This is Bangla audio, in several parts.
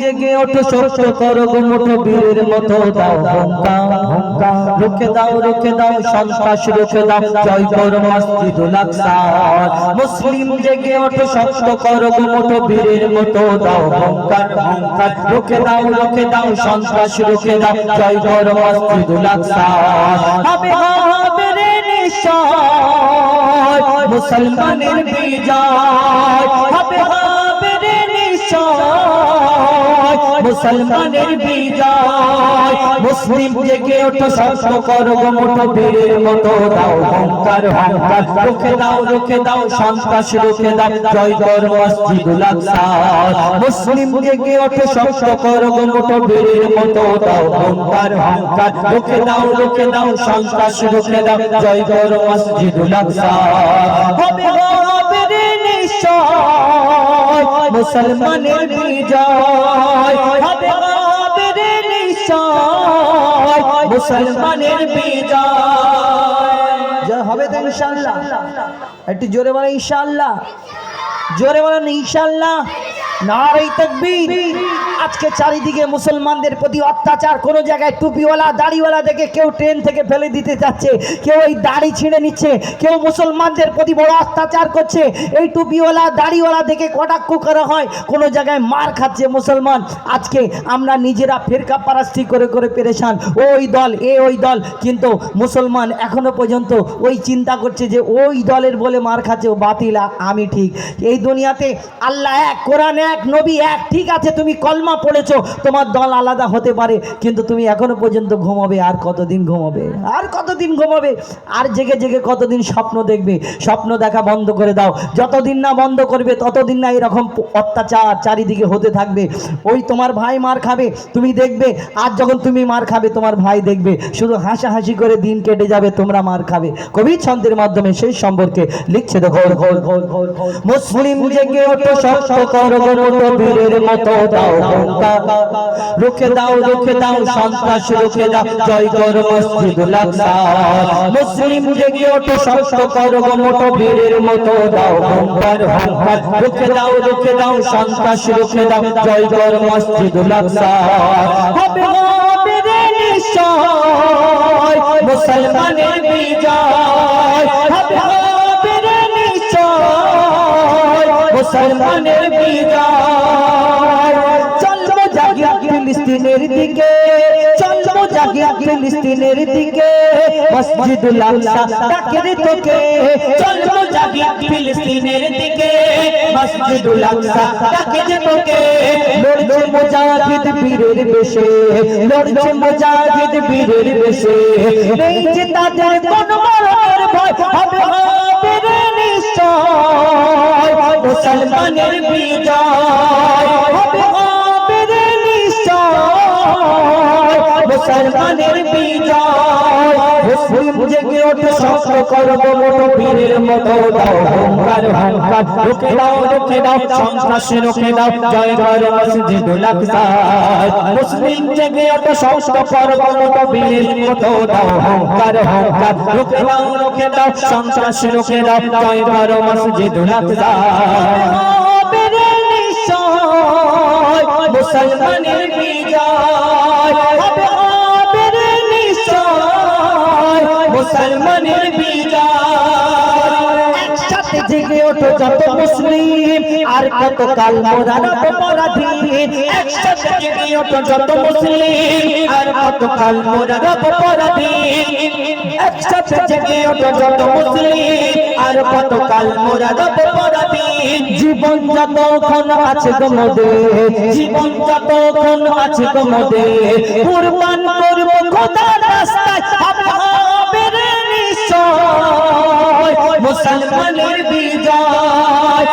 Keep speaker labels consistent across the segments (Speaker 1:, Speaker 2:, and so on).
Speaker 1: জেগে ওঠো, শক্ত করো গো মুঠো বীরের মতো দাও হুঙ্কা হুঙ্কা রুখে দাও রুখে দাও, সন্ত্রাস রুখে দাও, জয় করো মসজিদুল আকসা। মুসলিম জেগে ওঠো, শক্ত করো গো মুঠো বীরের মতো দাও, হুঙ্কার হুঙ্কার, রুখে দাও রুখে দাও, সন্ত্রাস রুখে দাও, জয় করো মসজিদুল আকসা। হবে হবে মুসলমানের বিজয়। হবে হবে রে মুসলমানের বিজয়। মুসলিম জেগে ওঠো শক্ত করো মুঠো বীরের মতো। দাও হংকার হংকার রুখে দাও রুখে দাও, সন্ত্রাস রুখে দাও। জয় কর মসজিদুল আকসা। মুসলিম জেগে ওঠো শক্ত করো মুঠো বীরের মতো। দাও হংকার হংকার রুখে দাও রুখে দাও, সন্ত্রাস রুখে দাও। জয় কর মসজিদুল আকসা। হবে হবে রে
Speaker 2: তো ইনশাল্লাহ জোরে বলেন ইনশাল্লাহ না রে তাকবীর। আজকে চারিদিকে মুসলমানদের প্রতি অত্যাচার, কোনো জায়গায় টুপিওয়ালা, দাড়িওয়ালা দেখে কেউ ট্রেন থেকে ফেলে দিতে যাচ্ছে, কেউ এই দাড়ি ছিঁড়ে নিচ্ছে, কেউ মুসলমানদের প্রতি বড় অত্যাচার করছে, এই টুপিওয়ালা, দাড়িওয়ালা দেখে কটাক্ষ করা হয়, কোনো জায়গায় মার খাচ্ছে মুসলমান। আজকে আমরা নিজেরা ফেরকা পারাস্তি করে করে পেরেছান ওই দল, এ ওই দল, কিন্তু মুসলমান এখনও পর্যন্ত ওই চিন্তা করছে যে ওই দলের বলে মার খাচ্ছে, ও বাতিল, আমি ঠিক। এই দুনিয়াতে আল্লাহ এক, কোরআন এক, নবী এক, ঠিক আছে, তুমি কলমা পড়েছো তোমার দল আলাদা হতে পারে, কিন্তু তুমি এখনও পর্যন্ত ঘুমাবে, আর কতদিন ঘুমাবে? আর কতদিন ঘুমাবে? আর জেগে জেগে কতদিন স্বপ্ন দেখবে? স্বপ্ন দেখা বন্ধ করে দাও। যতদিন না বন্ধ করবে, ততদিন না এরকম অত্যাচার চারিদিকে হতে থাকবে। ওই তোমার ভাই মার খাবে, তুমি দেখবে। আর যখন তুমি মার খাবে, তোমার ভাই দেখবে। শুধু হাসাহাসি করে দিন কেটে যাবে, তোমরা মার খাবে। কবি ছন্দের মাধ্যমে সেই সম্পর্কে লিখছে দেখো। ঘোর ঘোর ঘোর ঘোর মুসলিম জেগে ওঠো, শক্ত করো মতো দাও। রুখে দাও রুখে দাও, সন্ত্রাস রুখে দাও। জয় করো মসজিদুল আকসা মুসলিম জেগে ওঠো, শক্ত করো গো মোটো বীরের মতো। দাও হুঙ্কার হুঙ্কার রুখে দাও রুখে দাও, সন্ত্রাস রুখে দাও। জয় করো মসজিদুল আকসা মুসলমানের বিজয়। মুসলমানের বিজয়। ফিলিস্তিনের দিকে। চলবো জাগিয়া ফিলিস্তিনের দিকে। মসজিদুল আকসা ডাকে রে তোকে। চলবো জাগিয়া ফিলিস্তিনের দিকে। মসজিদুল আকসা ডাকে যে তোকে। লড়ছে মুজাহিদ বীরের বেশে। লড়ছে মুজাহিদ বীরের বেশে। নেই যে কোন মরণের ভয়, হবে হবে নিশ্চয়। মুসলমানের বিজয়। মুসলমানের বিজয় মুসলিম জেগে ওঠে শস্ত্র করব মোটো বীরের মতো দাও হুঙ্কার হুঙ্কার রুখে দাও রুখে দাও সন্ত্রাস রুখে দাও জয় ঘর মসজিদুল আকসা মুসলিম জেগে ওঠে শস্ত্র করব মোটো বীরের মতো দাও হুঙ্কার হুঙ্কার রুখে দাও রুখে দাও সন্ত্রাস রুখে দাও জয় ঘর মসজিদুল আকসা হবে রে নিশ্চয় মুসলমানের বিজয় হবে মুসলমানের যত মুসলিম, আর কত কাল যত মুসলিম, আর কত কাল যত মুসলিম, আর কত কাল জীবন যতক্ষণ আছে তোমাদের জীবন যতক্ষণ আছে তোমাদের কুরবান করব খোদার মুসলমানের বিজয়।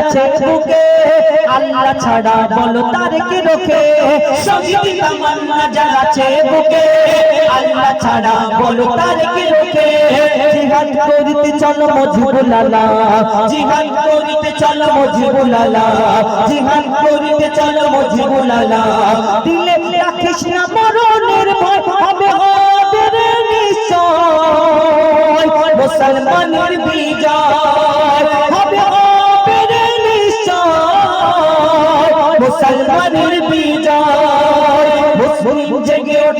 Speaker 2: আছে ছাড়া বলো তার কি রোখে? শহীদ তামান্না যারা আছে বুকে আল্লাহ ছাড়া বলো তার কি রোখে জিহাদ করিতে চলো জিহাদ জিহাদ দিলে রাখিস না মরণের ভয়,
Speaker 1: হবে হবে রে নিশ্চয়। মুসলমানের বিজয়